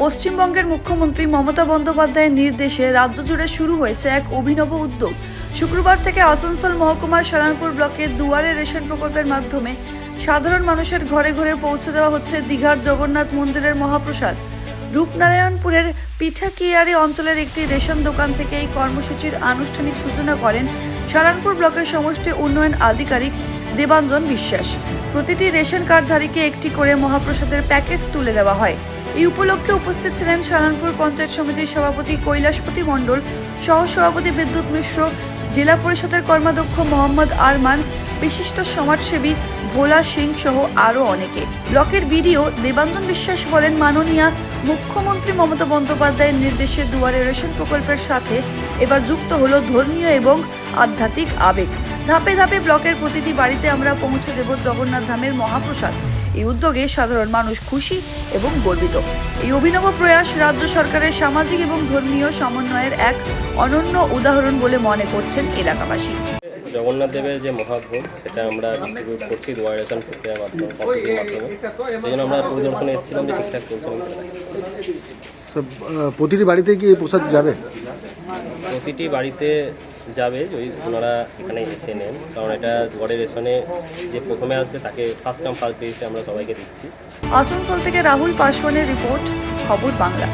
পশ্চিমবঙ্গের মুখ্যমন্ত্রী মমতা বন্দ্যোপাধ্যায়ের নির্দেশে রাজ্য জুড়ে শুরু হয়েছে এক অভিনব উদ্যোগ। শুক্রবার থেকে আসানসোল মহকুমার সারানপুর ব্লকের দুয়ারে রেশন প্রকল্পের মাধ্যমে সাধারণ মানুষের ঘরে ঘরে পৌঁছে দেওয়া হচ্ছে দীঘার জগন্নাথ মন্দিরের মহাপ্রসাদ। রূপনারায়ণপুরের পিঠাকিয়ারি অঞ্চলের একটি রেশন দোকান থেকে এই কর্মসূচির আনুষ্ঠানিক সূচনা করেন সারানপুর ব্লকের সমষ্টি উন্নয়ন আধিকারিক দেবাঞ্জন বিশ্বাস। প্রতিটি রেশন কার্ডধারীকে একটি করে মহাপ্রসাদের প্যাকেট তুলে দেওয়া হয়। এই উপলক্ষে উপস্থিত ছিলেন সালানপুর পঞ্চায়েত সমিতির সভাপতি কৈলাসপতি মণ্ডল সহ সভাপতি বিদ্যুৎ মিশ্র, জেলা পরিষদের কর্মাধ্যক্ষ মোহাম্মদ আরমান, বিশিষ্ট সমাজসেবী ভোলা সিং সহ আরও অনেকে। ব্লকের বিডিও দেবাঞ্জন বিশ্বাস বলেন, মাননীয়া মুখ্যমন্ত্রী মমতা বন্দ্যোপাধ্যায়ের নির্দেশে দুয়ারে রেশন প্রকল্পের সাথে এবার যুক্ত হলো ধর্মীয় এবং আধ্যাত্মিক আবেগ। ধাপে ধাপে ব্লকের প্রতিটি বাড়িতে আমরা পৌঁছে দেব জগন্নাথ ধামের মহাপ্রসাদ। এই উদ্যোগে সাধারণ মানুষ খুশি এবং গর্বিত। এই অভিনব প্রয়াস রাজ্য সরকারের সামাজিক এবং ধর্মীয় সমন্বয়ের এক অনন্য উদাহরণ বলে মনে করছেন এলাকাবাসী। জগন্নাথ দেবের যে মহাভোগ সেটা আমরা ডিস্ট্রিবিউট করছি দুয়ারেশন প্রক্রিয়ার মাধ্যমে পদ্ধতির মাধ্যমে। সেই জন্য আমরা পরিদর্শনে এসেছিলাম যে ঠিকঠাক পৌঁছানো প্রতিটি বাড়িতে কি প্রসাদ যাবে? প্রতিটি বাড়িতে যাবে যদি ওনারা এখানে এসে নেন। কারণ এটা দুয়ারে রেশনে যে প্রথমে আসবে, তাকে ফার্স্ট কাম ফার্স্ট বেসে আমরা সবাইকে দিচ্ছি। আসানসোল থেকে রাহুল পাসওয়ানের রিপোর্ট, খবর বাংলা।